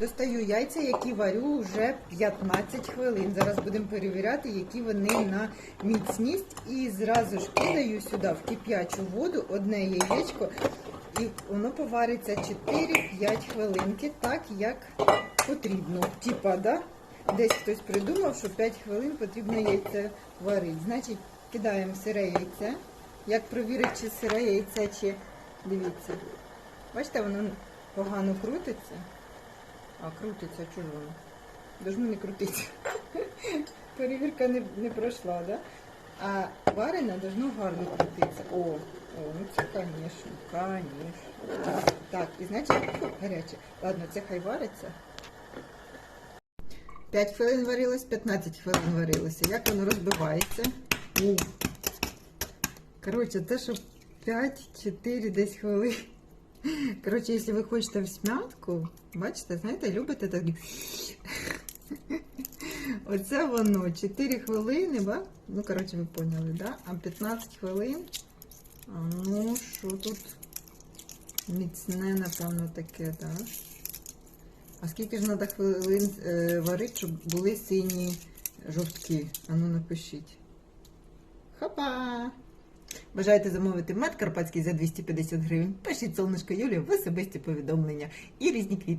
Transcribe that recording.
Достаю яйця, які варю вже 15 хвилин. Зараз будемо перевіряти, які вони на міцність. І зразу ж кидаю сюди в кип'ячу воду одне яєчко, і воно повариться 4-5 хвилинки, так як потрібно. Типа, да? Десь хтось придумав, що 5 хвилин потрібно яйце варити. Значить, кидаємо сире яйце. Як провірити, чи сире яйце, чи дивіться. Бачите, воно погано крутиться. А, крутиться, воно? Должно не крутитися. Перевірка не, не пройшла, да? А варене должно гарно крутитися. О, о, ну це, звісно, звісно. Так, і значить, гаряче. Ладно, це хай вариться. 5 хвилин варилось, 15 хвилин варилося. Як воно розбивається? Коротше, те, що 5-4 десь хвилин. Коротше, якщо ви хочете в смятку, бачите, знаєте, любите так. Оце воно 4 хвилини, ба? Ну, коротше, ви поняли, да? А 15 хвилин. А ну, що тут? Міцне, напевно, таке. Да? А скільки ж треба хвилин е, варити, щоб були сині жовтки? Ну напишіть. Хопа! Бажаєте замовити мед карпатський за 250 гривень? Пишіть солнышко Юлі в особисті повідомлення і різні квіти.